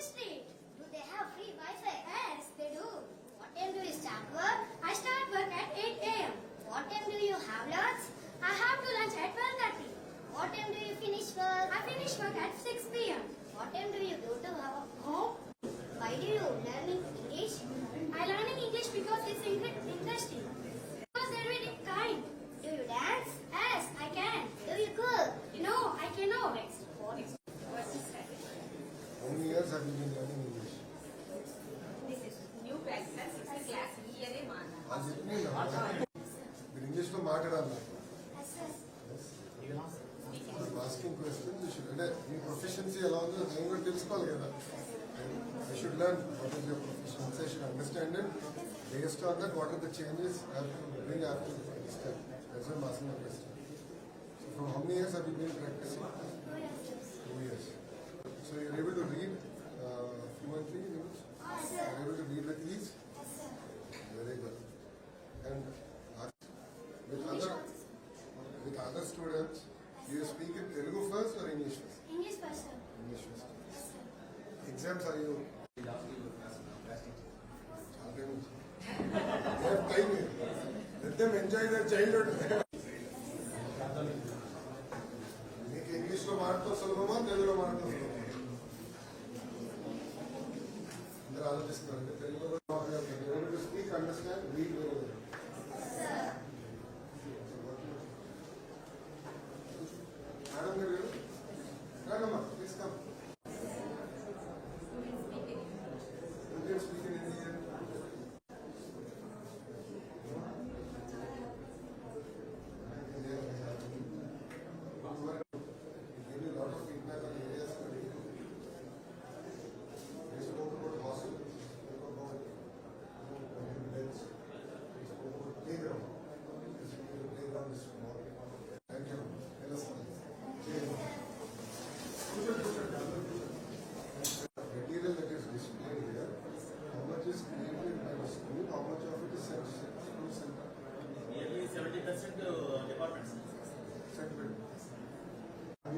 street. Do they have free Wi-Fi? Yes, they do. What time do you start work? I start work at 8 a.m. What time do you have lunch? I have to lunch at 12.30. What time do you finish work? I finish work at 6 p.m. అంటే మీ proficiency ఎలా ఉందో నేను కూడా తెలుసుకోవాలి కదా I should learn what is your professions I should understand it based on that what are the changes have to bring have to understand that's why asking the question so from how many years have you been practising Oh, yes, sir. Two years so you are able to read fluently English Yes, you sir. Are able to read with is Yes, sir. Very good. And uh, with English other also, sir. with other students, do you speak in Telugu first or English first? English first, sir. English first. Yes, sir. Exams are you? చాలా time ఉంది. They have time here. Let them enjoy their childhood. మీకు English లో మాట్లాడటం సులభమా తెలుగులో మాట్లాడటం సులభమా అందరూ ఆలోచిస్తున్నారు అంటే తెలుగులో మాట్లాడతారు speak understand read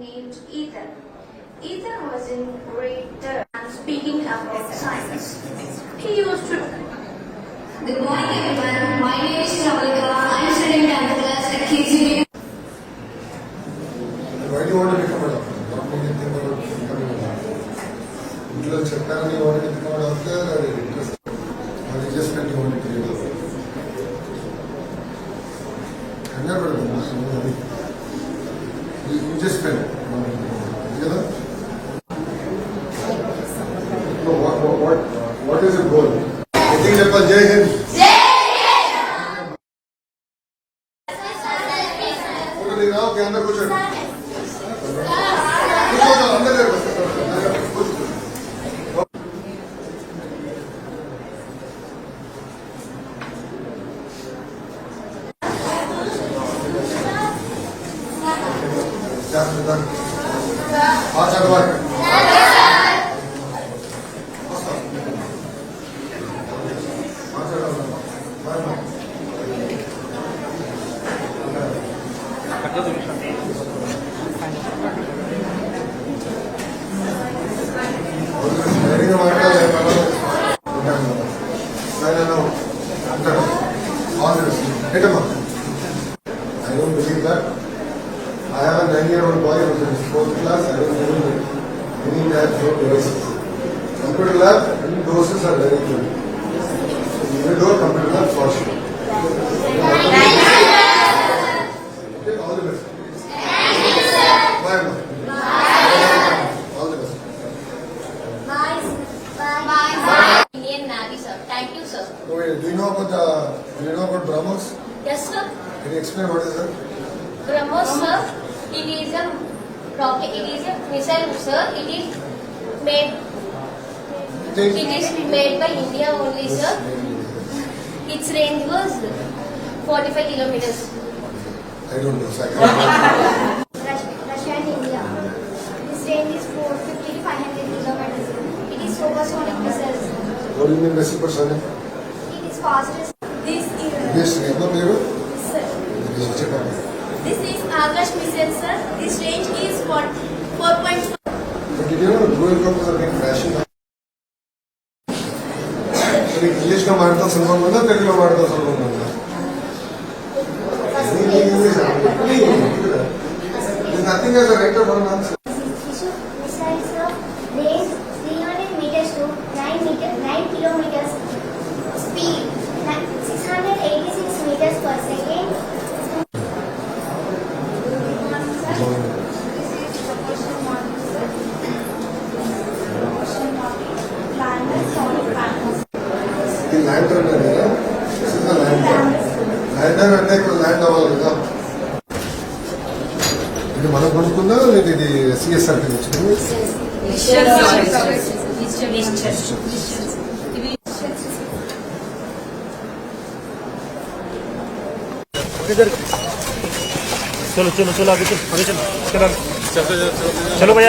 named Ethan. Ethan was in grade third and speaking about science. He used to. Good morning everyone. My name is Shavalika. I'm studying 10th class at KGBV. Why do you want to become a doctor? What made you think about becoming a doctor? ఇంట్లో చెప్పారని you wanted to become a doctor or your interest? Or you just felt you wanted to be a doctor? కంగారు పడదమ్మా become a doctor. కదా? no devices. Computer lab, any doses are very good. though computer lab. Okay, all the best. Bye. All the best. Sir. Thank you, sir. Do you know about the, do you know about Yes, sir. Can you explain what is it? A rocket. It is a missile, sir. It is made finished made by India only, sir. Its range was 45 kilometers. I don't know, sir. Russia and India. This range is 450 to 500 kilometers. It is supersonic missiles. What do you mean by supersonic? It is fastest. This is. This is no mirror. Sir. This is Japan. This is Akash missile, sir. This range is 4.5. ఇంగ్లీష్లో మాట్లాడతా సందర్భం ఉందా తెలుగులో మాట్లాడతా సందర్భం ఉందా English nothing as writer one answer ఇది lander అనేది ల్యాండర్ ల్యాండర్ అంటే ఇక్కడ ల్యాండ్ అవ్వాలి కదా ఇది మనం కొనుక్కుందా లేదా ఇది సిఎస్ఆర్ వచ్చింది चलो चलो चलो आगे चलो आगे चलो चलो चलो भैया